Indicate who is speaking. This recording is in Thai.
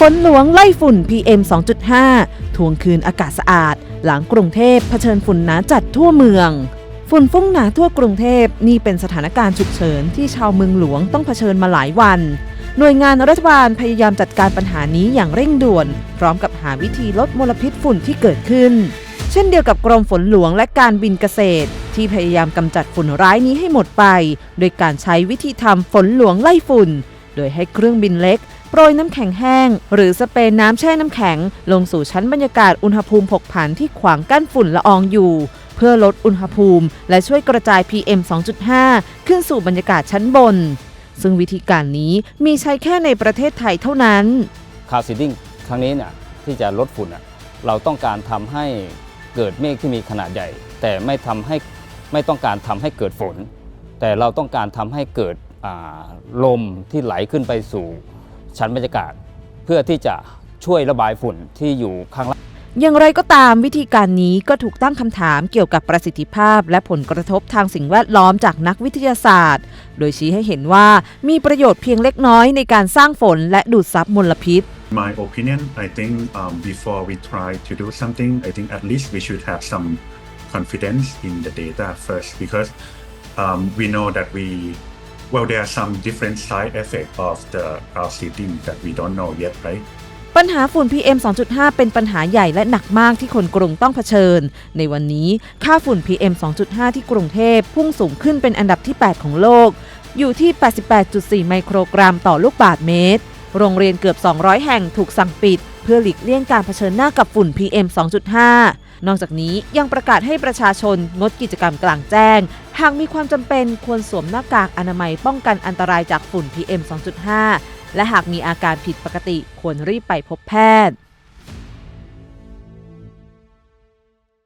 Speaker 1: ฝนหลวงไล่ฝุ่น PM 2.5 ทวงคืนอากาศสะอาด หลังกรุงเทพเผชิญฝุ่นหนาจัดทั่วเมือง ฝุ่นฟุ้งหนาทั่วกรุงเทพนี่เป็นสถานการณ์ฉุกเฉินที่ชาวเมืองหลวงต้องเผชิญมาหลายวัน หน่วยงานรัฐบาลพยายามจัดการปัญหานี้อย่างเร่งด่วน พร้อมกับหาวิธีลดมลพิษฝุ่นที่เกิดขึ้น เช่นเดียวกับกรมฝนหลวงและการบินเกษตร ที่พยายามกำจัดฝุ่นร้ายนี้ให้หมดไป โดยการใช้วิธีทำฝนหลวงไล่ฝุ่น โดยให้เครื่องบินเล็ก โปรยน้ำแข็งแห้ง หรือสเปรย์น้ำแช่น้ำแข็ง ลงสู่ชั้นบรรยากาศอุณหภูมิผกผันที่ขวางกั้นฝุ่นละอองอยู่ เพื่อลดอุณหภูมิ และช่วยกระจาย PM 2.5 ขึ้นสู่บรรยากาศชั้นบน ซึ่งวิธีการนี้มีใช้แค่ในประเทศไทยเท่านั้น
Speaker 2: คาวซีดิ้งครั้งนี้เนี่ยที่จะลดฝุ่นเราต้องการทำให้เกิดเมฆที่มีขนาดใหญ่ แต่ไม่ทำให้ไม่ต้องการทำให้เกิดฝน แต่เราต้องการทำให้เกิดลมที่ไหลขึ้นไปสู่ ชั้นบรรยากาศ เพื่อที่จะช่วยระบายฝุ่นที่อยู่ข้างล่าง
Speaker 1: อย่างไรก็ตามวิธีการนี้ก็ถูกตั้งคำถามเกี่ยวกับประสิทธิภาพ และผลกระทบทางสิ่งแวดล้อมจากนักวิทยาศาสตร์ โดยชี้ให้เห็นว่ามีประโยชน์เพียงเล็กน้อยในการสร้างฝนและดูดซับมลพิษ
Speaker 3: my opinion, I think um, before we try to do something, I think at least we should have some confidence in the data first because um, we know that we, well, there are some different side effects of the cloud seeding that we don't know yet, right?
Speaker 1: ปัญหาฝุ่น PM 2.5 เป็นปัญหาใหญ่และหนักมากที่คนกรุงต้องเผชิญ ในวันนี้ค่าฝุ่น PM 2.5 ที่กรุงเทพพุ่งสูงขึ้นเป็นอันดับที่ 8 ของโลก อยู่ที่ 88.4 ไมโครกรัมต่อลูกบาศก์เมตร โรงเรียนเกือบ 200 แห่งถูกสั่งปิด เพื่อหลีกเลี่ยงการเผชิญหน้ากับฝุ่น PM 2.5 นอกจากนี้ยังประกาศให้ประชาชนงดกิจกรรมกลางแจ้ง หากมีความจำเป็นควรสวมหน้ากากอนามัยป้องกันอันตรายจากฝุ่น PM 2.5 และหากมีอาการผิดปกติควรรีบไปพบแพทย์